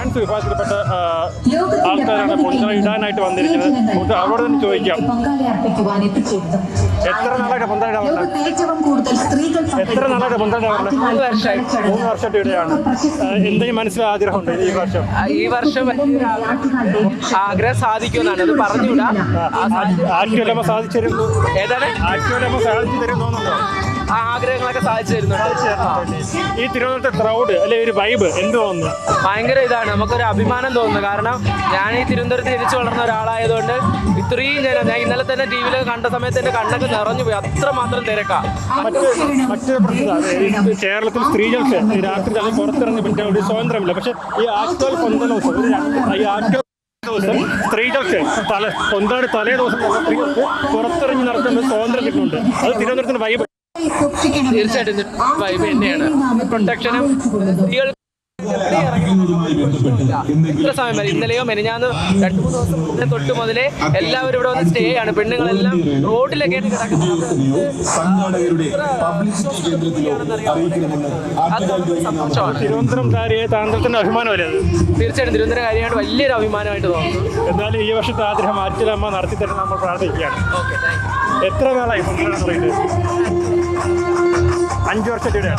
Trans വിഭാഗത്തിൽപ്പെട്ട ആൾക്കാരാണ് പൊതുജനം ഇടാനായിട്ട് വന്നിരിക്കുന്നത്. നമുക്ക് അവരോട് തന്നെ ചോദിക്കാം. എത്ര നാളായിട്ട് സ്ത്രീകൾ എത്ര നാളായിട്ട് പൊന്താൻ മൂന്ന് വർഷമായി. മൂന്ന് വർഷമായിട്ട് ഇവിടെയാണ്. എന്തെങ്കിലും മനസ്സിൽ ആഗ്രഹമുണ്ട് ഈ വർഷം? ഈ വർഷം ആഗ്രഹം സാധിക്കുമെന്നാണ്. അത് പറഞ്ഞുകൂടാ ആ, സാധി- ആക്ച്വലമ്മ സാധിച്ചു തരുന്നു? ഏതാണ്? ആക്ച്വലമ്മ സാധിച്ചു തരും തോന്നുന്നുണ്ടോ ആ ആഗ്രഹങ്ങളൊക്കെ സാധിച്ചു തരുന്നുണ്ട് ഈ തിരുവനന്തപുരത്തെ ക്രൗഡ് അല്ലെ ഒരു വൈബ് എന്ത് തോന്നുന്നു? ഭയങ്കര ഇതാണ്. നമുക്കൊരു അഭിമാനം തോന്നുന്നു. കാരണം ഞാൻ ഈ തിരുവനന്തപുരത്ത് ജനിച്ചു വളർന്ന ഒരാളായതുകൊണ്ട് ഇത്രയും ജനം ഞാൻ ഇന്നലെ തന്നെ ടി വിയിൽ കണ്ട സമയത്ത് എന്റെ കണ്ണൊക്കെ നിറഞ്ഞു പോയി. അത്രമാത്രം തിരക്കാ. കേരളത്തിൽ സ്ത്രീകൾക്ക് രാത്രി പുറത്തിറങ്ങി പിന്നെ ഒരു സ്വാതന്ത്ര്യമില്ല. പക്ഷെ ഈ ആക്ച്വൽ ദിവസം സ്ത്രീകൾക്ക് തല പൊന്താട് തലേ ദിവസം സ്ത്രീകൾക്ക് പുറത്തിറങ്ങി നടത്തുന്ന സ്വാതന്ത്ര്യം കിട്ടുന്നുണ്ട്. അത് തിരുവനന്തപുരത്തിന്റെ വൈബ് തീർച്ചയായിട്ടും ഇത് വൈബ് തന്നെയാണ്. പ്രൊട്ടക്ഷനും സ്ത്രീകൾ എത്ര സമയം വരെ ഇന്നലെയോ മെനിഞ്ഞാന്ന് രണ്ട് മൂന്ന് ദിവസം മുന്നേ തൊട്ട് മുതലേ എല്ലാവരും ഇവിടെ വന്ന് സ്റ്റേ ആണ്. പെണ്ണുങ്ങളെല്ലാം കിടക്കുന്നത്. അറിയിക്കണമെന്ന് അത് നമുക്ക് സന്തോഷമാണ് തിരുവനന്തപുരംകാരിയെ താന്ത്രത്തിന്റെ അഭിമാനമല്ലേ അത്? തീർച്ചയായിട്ടും തിരുവനന്തപുരം കാര്യമായിട്ട് വലിയൊരു അഭിമാനമായിട്ട് തോന്നുന്നു. എന്നാലും ഈ വർഷത്തെ ആഗ്രഹം ആറ്റിലമ്മ നടത്തി തരുന്ന നമ്മൾ പ്രാർത്ഥിക്കുകയാണ്. എത്ര നാളായി? അഞ്ച് വർഷത്തിടെ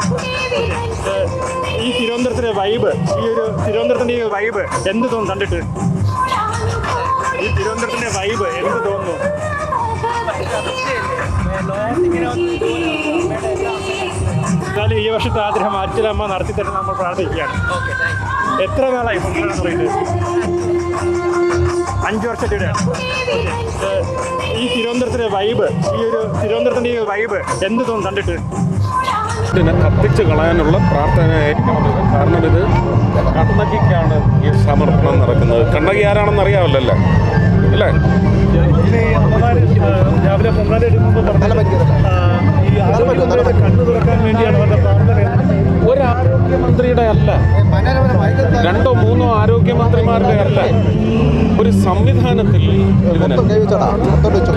ഈ തിരുവനന്തപുരത്തിന്റെ വൈബ് ഈ ഒരു തിരുവനന്തപുരത്തിന്റെ ഈ വൈബ് എന്ത് തോന്നുന്നു കണ്ടിട്ട്? ഈ തിരുവനന്തപുരത്തിന്റെ വൈബ് എന്ത് തോന്നുന്നു? ഈ വർഷത്തെ ആഗ്രഹം ആറ്റിലമ്മ നടത്തി തരുന്ന നമ്മൾ പ്രാർത്ഥിക്കുകയാണ്. എത്ര പൊന്താൻ തുടങ്ങിയിട്ട് അഞ്ച് വർഷത്തിടെ ഈ തിരുവനന്തപുരത്തിന്റെ വൈബ് ഈ ഒരു തിരുവനന്തപുരത്തിന്റെ ഈ വൈബ് എന്ത് തോന്നുന്നു കണ്ടിട്ട്? ഇതിനെ കത്തിച്ച് കളയാനുള്ള പ്രാർത്ഥനയായിരിക്കണം കാരണം ഇത്. കണ്ണകിക്കാണ് ഈ സമർപ്പണം നടക്കുന്നത്. കണ്ണകി ആരാണെന്ന് അറിയാമല്ലോ അല്ലേ? അല്ലേ രാവിലെ പൊങ്കാല എടുക്കുമ്പോൾ ഈ ആളുകൾ കണ്ണു തുറക്കാൻ വേണ്ടിയാണ് അവരുടെ പ്രാർത്ഥന. ഒരു ആരോഗ്യമന്ത്രിയുടെ അല്ല. രണ്ടോ മൂന്നോ ആരോഗ്യമന്ത്രിമാരുടെ അല്ല. ഒരു സംവിധാനത്തിൽ ഇതിന്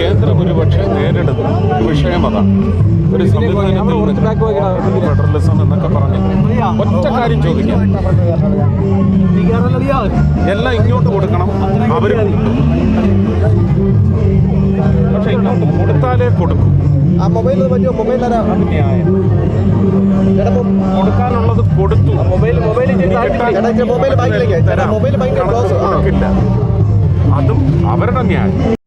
കേന്ദ്രം ഒരുപക്ഷെ നേരിടുന്ന വിഷയം അതാണ്. ഒരു സംവിധാനത്തിൽ ഫെഡറലിസം എന്നൊക്കെ പറഞ്ഞു ഒറ്റ കാര്യം ചോദിക്കാം. എല്ലാം ഇങ്ങോട്ട് കൊടുക്കണം. അവർ പക്ഷെ ഇങ്ങോട്ട് കൊടുത്താലേ കൊടുക്കും. ആ മൊബൈൽ പറ്റുമോ? മൊബൈൽ തരാം. കൊടുക്കാനുള്ളത് കൊടുത്തു. മൊബൈൽ മൊബൈൽ മൊബൈൽ ബാക്കിലേക്ക്. മൊബൈൽ. ആ. അതും അവരുടെ ന്യായം.